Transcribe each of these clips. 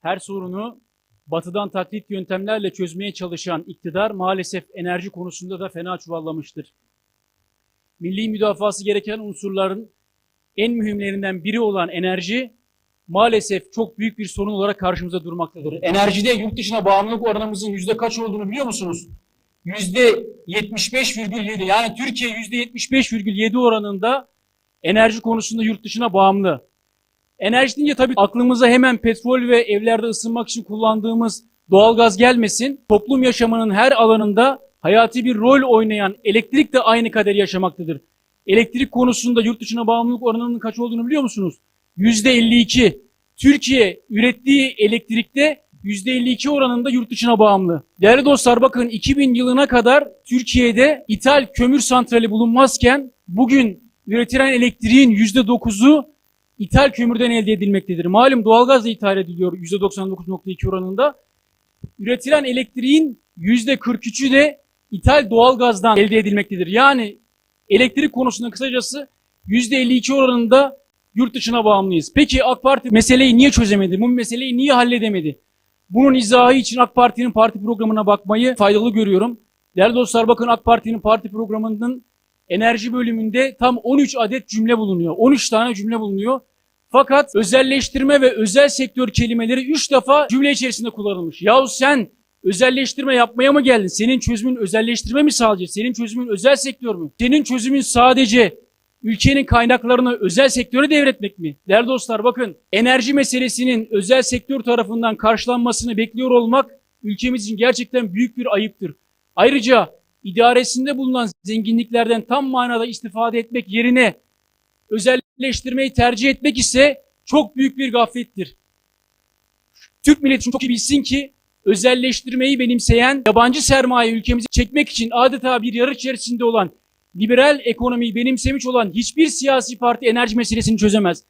her sorunu batıdan taklit yöntemlerle çözmeye çalışan iktidar maalesef enerji konusunda da fena çuvallamıştır. Milli müdafası gereken unsurların en mühimlerinden biri olan enerji maalesef çok büyük bir sorun olarak karşımıza durmaktadır. Enerjide yurt dışına bağımlılık oranımızın yüzde kaç olduğunu biliyor musunuz? Yüzde 75,7 yani Türkiye yüzde 75,7 oranında enerji konusunda yurt dışına bağımlı. Enerji deyince tabii aklımıza hemen petrol ve evlerde ısınmak için kullandığımız doğalgaz gelmesin. Toplum yaşamının her alanında hayati bir rol oynayan elektrik de aynı kaderi yaşamaktadır. Elektrik konusunda yurt dışına bağımlılık oranının kaç olduğunu biliyor musunuz? Yüzde 52. Türkiye ürettiği elektrikte yüzde 52 oranında yurt dışına bağımlı. Değerli dostlar bakın 2000 yılına kadar Türkiye'de ithal kömür santrali bulunmazken bugün üretilen elektriğin yüzde 9'u ithal kömürden elde edilmektedir. Malum doğalgaz da ithal ediliyor %99.2 oranında. Üretilen elektriğin %43'ü de ithal doğalgazdan elde edilmektedir. Yani elektrik konusunda kısacası %52 oranında yurt dışına bağımlıyız. Peki AK Parti meseleyi niye çözemedi? Bu meseleyi niye halledemedi? Bunun izahı için AK Parti'nin parti programına bakmayı faydalı görüyorum. Değerli dostlar bakın AK Parti'nin parti programının enerji bölümünde tam 13 adet cümle bulunuyor. 13 tane cümle bulunuyor. Fakat özelleştirme ve özel sektör kelimeleri 3 defa cümle içerisinde kullanılmış. Yahu sen özelleştirme yapmaya mı geldin? Senin çözümün özelleştirme mi sağlayacak? Senin çözümün özel sektör mü? Senin çözümün sadece ülkenin kaynaklarını özel sektöre devretmek mi? Değerli dostlar bakın enerji meselesinin özel sektör tarafından karşılanmasını bekliyor olmak ülkemiz için gerçekten büyük bir ayıptır. Ayrıca idaresinde bulunan zenginliklerden tam manada istifade etmek yerine özelleştirmeyi tercih etmek ise çok büyük bir gaflettir. Türk milleti çok iyi bilsin ki özelleştirmeyi benimseyen yabancı sermaye ülkemizi çekmek için adeta bir yarış içerisinde olan liberal ekonomiyi benimsemiş olan hiçbir siyasi parti enerji meselesini çözemez.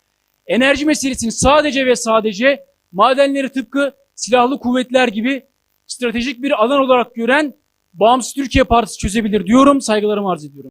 Enerji meselesini sadece ve sadece madenleri tıpkı silahlı kuvvetler gibi stratejik bir alan olarak gören Bağımsız Türkiye Partisi çözebilir diyorum. Saygılarımı arz ediyorum.